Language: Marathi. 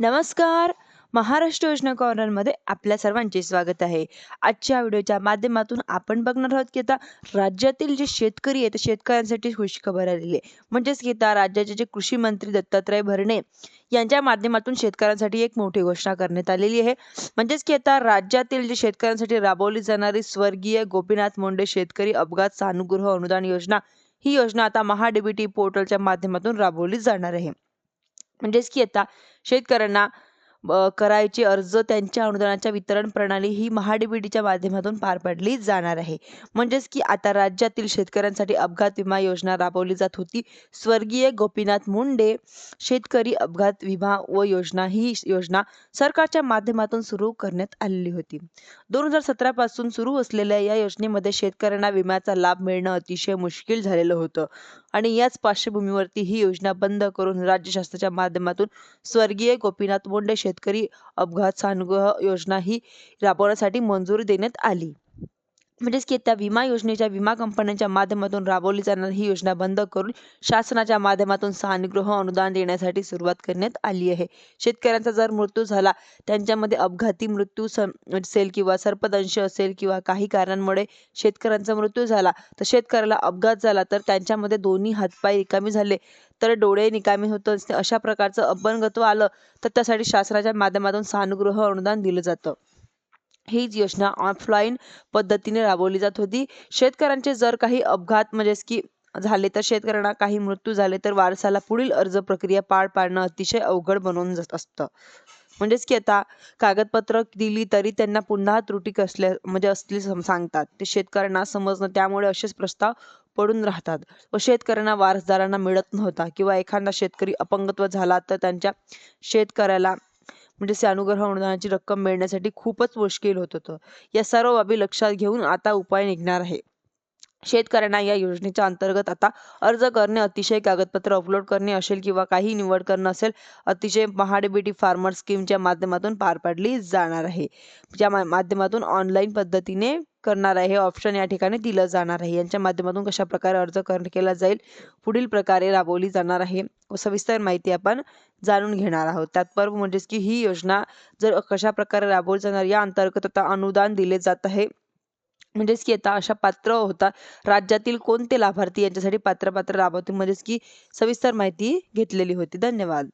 नमस्कार. महाराष्ट्र योजना कॉर्नरमध्ये आपल्या सर्वांचे स्वागत आहे. आजच्या व्हिडिओच्या माध्यमातून आपण बघणार आहोत की आता राज्यातील जे शेतकरी आहेत शेतकऱ्यांसाठी खुशखबर आलेली आहे. म्हणजेच की आता राज्याचे जे कृषी मंत्री दत्तात्रय भरणे यांच्या माध्यमातून शेतकऱ्यांसाठी एक मोठी घोषणा करण्यात आलेली आहे. म्हणजेच की आता राज्यातील जे शेतकऱ्यांसाठी राबवली जाणारी स्वर्गीय गोपीनाथ मुंडे शेतकरी अपघात सानुग्रह अनुदान योजना ही योजना आता महाडीबीटी पोर्टलच्या माध्यमातून राबवली जाणार आहे. म्हणजेच की आता शेतकऱ्यांना करायचे अर्ज त्यांच्या अनुदानाच्या वितरण प्रणाली ही महाडीबीटीच्या माध्यमातून पार पाडली जाणार आहे. म्हणजेच की आता राज्यातील शेतकऱ्यांसाठी अपघात विमा योजना राबवली जात होती. स्वर्गीय गोपीनाथ मुंडे शेतकरी अपघात विमा व योजना ही योजना सरकारच्या माध्यमातून सुरू करण्यात आलेली होती. दोन हजार सतरा पासून सुरू असलेल्या या योजनेमध्ये शेतकऱ्यांना विम्याचा लाभ मिळणं अतिशय मुश्किल झालेलं होतं. आणि याच पार्श्वभूमीवरती ही योजना बंद करून राज्य शासनाच्या माध्यमातून स्वर्गीय गोपीनाथ मुंडे शेतकरी अपघात सानुग्रह योजना ही राबवण्यासाठी मंजुरी देण्यात आली. म्हणजेच की त्या विमा योजनेच्या विमा कंपन्यांच्या माध्यमातून राबवली जाणारी ही योजना बंद करून शासनाच्या माध्यमातून सानुग्रह अनुदान देण्यासाठी सुरुवात करण्यात आली आहे. शेतकऱ्यांचा जर मृत्यू झाला त्यांच्यामध्ये अपघाती मृत्यू असेल किंवा सर्पदंश असेल किंवा काही कारणांमुळे शेतकऱ्यांचा मृत्यू झाला तर शेतकऱ्याला अपघात झाला तर त्यांच्यामध्ये दोन्ही हातपाय रिकामी झाले तर डोळे निकामी होत अशा प्रकारचं अपंगत्व आलं तर त्यासाठी शासनाच्या माध्यमातून सानुग्रह अनुदान दिलं जातं. हीच योजना ऑफलाईन पद्धतीने राबवली जात होती. शेतकऱ्यांचे जर काही अपघात म्हणजेच की झाले तर शेतकऱ्यांना काही मृत्यू झाले तर वारसाला पुढील अर्ज प्रक्रिया पार पाडणं अतिशय अवघड बनवून जात असतं. म्हणजेच की आता कागदपत्र दिली तरी त्यांना पुन्हा त्रुटी कसल्या म्हणजे असली सांगतात. ते शेतकऱ्यांना समजणं त्यामुळे असेच प्रस्ताव पडून राहतात. व शेतकऱ्यांना वारसदारांना मिळत नव्हता किंवा एखादा शेतकरी अपंगत्व झाला तर त्यांच्या शेतकऱ्याला म्हणजे अनुग्रह अनुदानाची रक्कम मिळण्यासाठी खूपच मुश्किल होत होतं. या सर्व बाबी लक्षात घेऊन आता उपाय निघणार आहे. शेतकऱ्यांना या योजनेच्या अंतर्गत आता अर्ज करणे अतिशय कागदपत्र अपलोड करणे असेल किंवा काही निवड करणं असेल अतिशय महाडीबीटी फार्मर स्कीमच्या माध्यमातून पार पाडली जाणार आहे. ज्या माध्यमातून ऑनलाईन पद्धतीने करणार आहे. हे ऑप्शन या ठिकाणी दिलं जाणार आहे. यांच्या माध्यमातून कशा प्रकारे अर्ज कर केला जाईल? पुढील प्रकारे राबवली जाणार आहे. व सविस्तर माहिती आपण जाणून घेणार आहोत. त्यात म्हणजेच की ही योजना जर कशा प्रकारे राबवली जाणार या अंतर्गत आता अनुदान दिले जात आहे. म्हणजेच की आता अशा पात्र होता राज्यातील कोणते लाभार्थी यांच्यासाठी पात्र पात्र लाभार्थी म्हणजेच की सविस्तर माहिती घेतलेली होती. धन्यवाद.